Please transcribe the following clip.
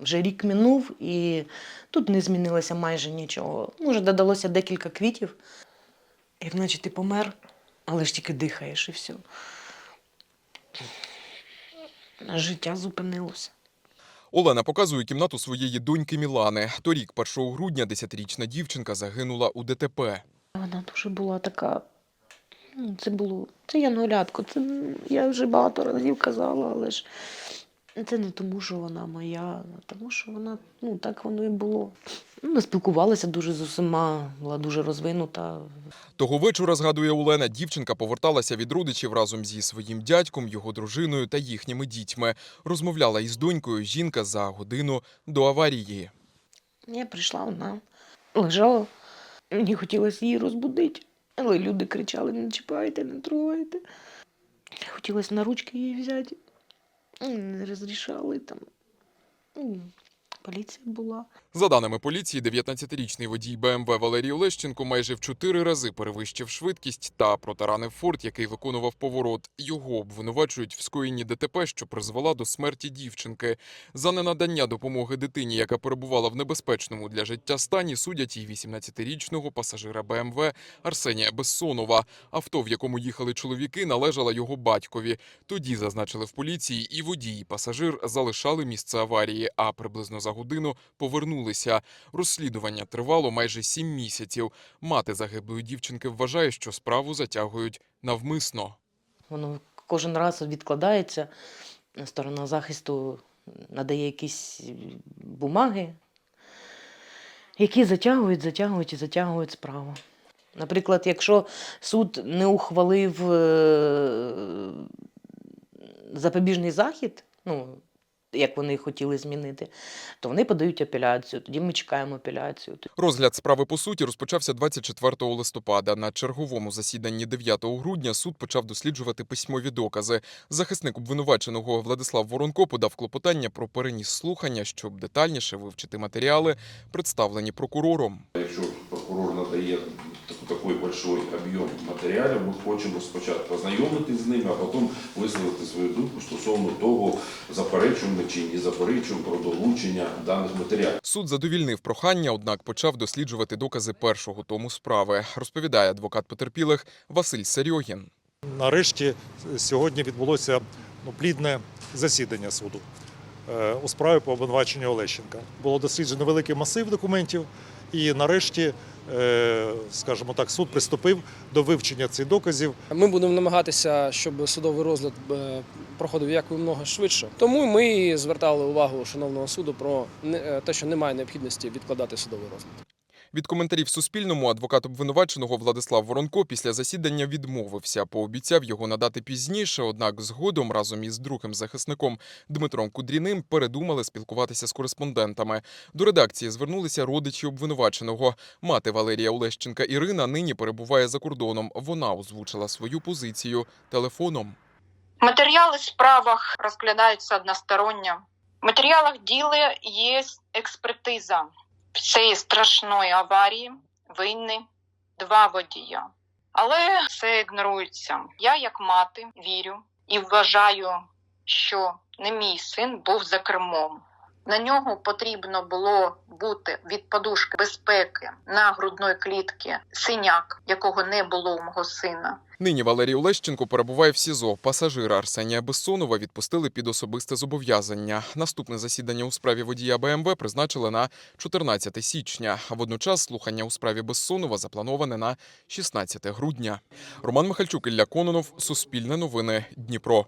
Вже рік минув і тут не змінилося майже нічого. Може, додалося декілька квітів, як наче ти помер, але ж тільки дихаєш і все. Життя зупинилося. Олена показує кімнату своєї доньки Мілани. Торік, 1 грудня, 10-річна дівчинка загинула у ДТП. Вона дуже була така. ну, Це було. Це янголятко. Це я вже багато разів казала, але ж це не тому, що вона моя, а тому що вона, ну так воно і було. Ну, Ми спілкувалися дуже з усіма, була дуже розвинута. Того вечора, згадує Олена, дівчинка поверталася від родичів разом зі своїм дядьком, його дружиною та їхніми дітьми. Розмовляла із донькою жінка за годину до аварії. Я прийшла, вона лежала. Мені хотілося її розбудити, але люди кричали: не чіпайте, не трогайте. Хотілося на ручки її взяти. М, и розрішали там. Поліція була. За даними поліції, 19-річний водій БМВ Валерій Олещенко майже в чотири рази перевищив швидкість та протаранив форт, який виконував поворот. Його обвинувачують в скоєнні ДТП, що призвела до смерті дівчинки. За ненадання допомоги дитині, яка перебувала в небезпечному для життя стані, судять і 18-річного пасажира БМВ Арсенія Бессонова. Авто, в якому їхали чоловіки, належало його батькові. Тоді зазначили в поліції, і водій, і пасажир залишали місце аварії, а приблизно за годину повернулися. Розслідування тривало майже сім місяців. Мати загиблої дівчинки вважає, що справу затягують навмисно. Воно кожен раз відкладається. Сторона захисту надає якісь бумаги, які затягують, затягують і затягують справу. Наприклад, якщо суд не ухвалив е, запобіжний захід, ну, як вони хотіли змінити, то вони подають апеляцію. Тоді ми чекаємо апеляцію. Розгляд справи по суті розпочався 24 листопада. На черговому засіданні 9 грудня суд почав досліджувати письмові докази. Захисник обвинуваченого Владислав Воронко подав клопотання про переніс слухання, щоб детальніше вивчити матеріали, представлені прокурором. Якщо прокурор надає такий большой об'єм матеріалів, ми хочемо спочатку ознайомитись з ними, а потім висловити свою думку стосовно того, заперечуємо чи не заперечуємо про долучення даних матеріалів. Суд задовільнив прохання, однак почав досліджувати докази першого тому справи. Розповідає адвокат потерпілих Василь Серьогін. Нарешті сьогодні відбулося ну, плідне засідання суду е, у справі по обвинуваченню Олещенка. Було досліджено великий масив документів, і нарешті, е, скажімо так, суд приступив до вивчення цих доказів. Ми будемо намагатися, щоб судовий розгляд е, проходив якомога швидше. Тому ми звертали увагу шановного суду про е, те, що немає необхідності відкладати судовий розгляд. Від коментарів Суспільному адвокат обвинуваченого Владислав Воронко після засідання відмовився, пообіцяв його надати пізніше. Однак згодом разом із другим захисником Дмитром Кудріним передумали спілкуватися з кореспондентами. До редакції звернулися родичі обвинуваченого. Мати Валерія Олещенка Ірина нині перебуває за кордоном. Вона озвучила свою позицію телефоном. Матеріали в справах розглядаються односторонньо. В матеріалах діла є експертиза цієї страшної аварії, винні два водія. Але це ігнорується. Я, як мати, вірю і вважаю, що не мій син був за кермом. На нього потрібно було бути від подушки безпеки на грудної клітки синяк, якого не було у мого сина. Нині Валерій Олещенко перебуває в СІЗО. Пасажира Арсенія Бессонова відпустили під особисте зобов'язання. Наступне засідання у справі водія БМВ призначили на 14 січня. Водночас слухання у справі Бессонова заплановане на 16 грудня. Роман Михальчук, Ілля Кононов, Суспільне новини, Дніпро.